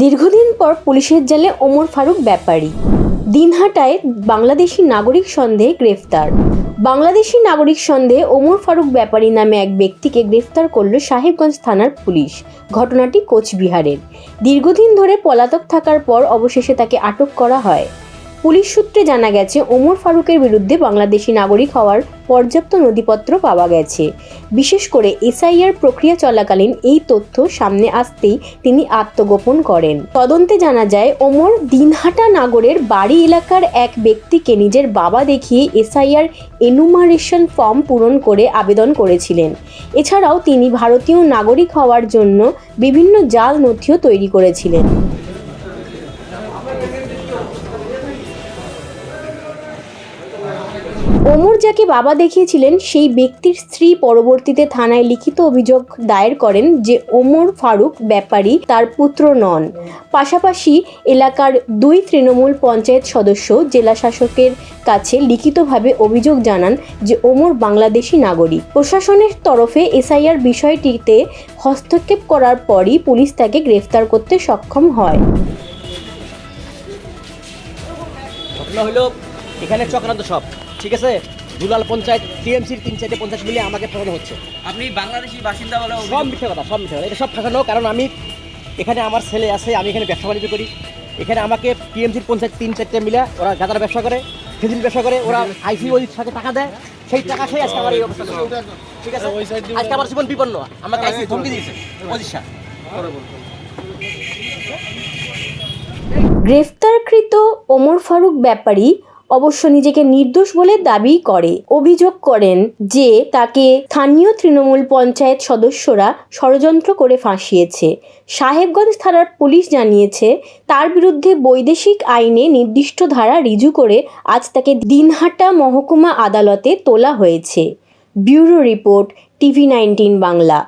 দীর্ঘদিন পর পুলিশের জালে ওমর ফারুক ব্যাপারী। দিনহাটায় বাংলাদেশি নাগরিক সন্দেহে গ্রেফতার। বাংলাদেশি নাগরিক সন্দেহে ওমর ফারুক ব্যাপারী নামে এক ব্যক্তিকে গ্রেফতার করল সাহেবগঞ্জ থানার পুলিশ। ঘটনাটি কোচবিহারের। দীর্ঘদিন ধরে পলাতক থাকার পর অবশেষে তাকে আটক করা হয়। পুলিশ সূত্রে জানা গেছে, ওমর ফারুকের বিরুদ্ধে বাংলাদেশি নাগরিক হওয়ার পর্যাপ্ত নথিপত্র পাওয়া গেছে। বিশেষ করে এসআইআর প্রক্রিয়া চলাকালীন এই তথ্য সামনে আসতেই তিনি আত্মগোপন করেন। তদন্তে জানা যায়, ওমর দিনহাটা নাগরের বাড়ি এলাকার এক ব্যক্তিকে নিজের বাবা দেখিয়ে এসআইআর এনুমারেশন ফর্ম পূরণ করে আবেদন করেছিলেন। এছাড়াও তিনি ভারতীয় নাগরিক হওয়ার জন্য বিভিন্ন জাল নথিও তৈরি করেছিলেন। ওমর যাকে বাবা দেখিয়েছিলেন, সেই ব্যক্তির স্ত্রী পরবর্তীতে থানায় লিখিত অভিযোগ দায়ের করেন যে ওমর ফারুক ব্যাপারী তার পুত্র নন। পাশাপাশি এলাকার দুই তৃণমূল পঞ্চায়েত সদস্য জেলা শাসকের কাছে লিখিতভাবে অভিযোগ জানান যে ওমর বাংলাদেশি নাগরিক। প্রশাসনের তরফে এসআইআর বিষয়টিতে হস্তক্ষেপ করার পরই পুলিশ তাকে গ্রেফতার করতে সক্ষম হয়। এখানে চক্রান্ত সব। ঠিক আছে? দুলাল পঞ্চায়েত টিএমসির তিন চারটে পঞ্চায়েত মিলে আমাকে ফাঁসানো হচ্ছে। আপনি বাংলাদেশি বাসিন্দা বলে সব মিথ্যে কথা সব মিথ্যে কথা। এটা সব ফাঁসানো কারণ আমি এখানে আমার ছেলে আছে আমি এখানে ব্যবসা বাণিজ্য করি। এখানে আমাকে টিএমসির পঞ্চায়েত তিন চারটে মিলে ওরা গাদার ব্যবসা করে খেজুর ব্যবসা করে ওরা আইসি ওই সাথে টাকা দেয়। সেই টাকা খেয়ে আজকে আমার এই অবস্থা ঠিক আছে? আজকে আমার জীবন বিপন্ন। আমাকে আইসি ধমকি দিয়েছে পজিশা গ্রেফতারকৃত ওমর ফারুক ব্যাপারী অবশ্য নিজেকে নির্দোষ বলে দাবি করে। অভিযোগ করেন যে তাকে স্থানীয় তৃণমূল পঞ্চায়েত সদস্যরা ষড়যন্ত্র করে ফাঁসিয়েছে। সাহেবগঞ্জ থানার পুলিশ জানিয়েছে, তার বিরুদ্ধে বৈদেশিক আইনে নির্দিষ্ট ধারা রিজু করে আজ তাকে দিনহাটা মহকুমা আদালতে তোলা হয়েছে। Bureau report, TV nineteen Bangla.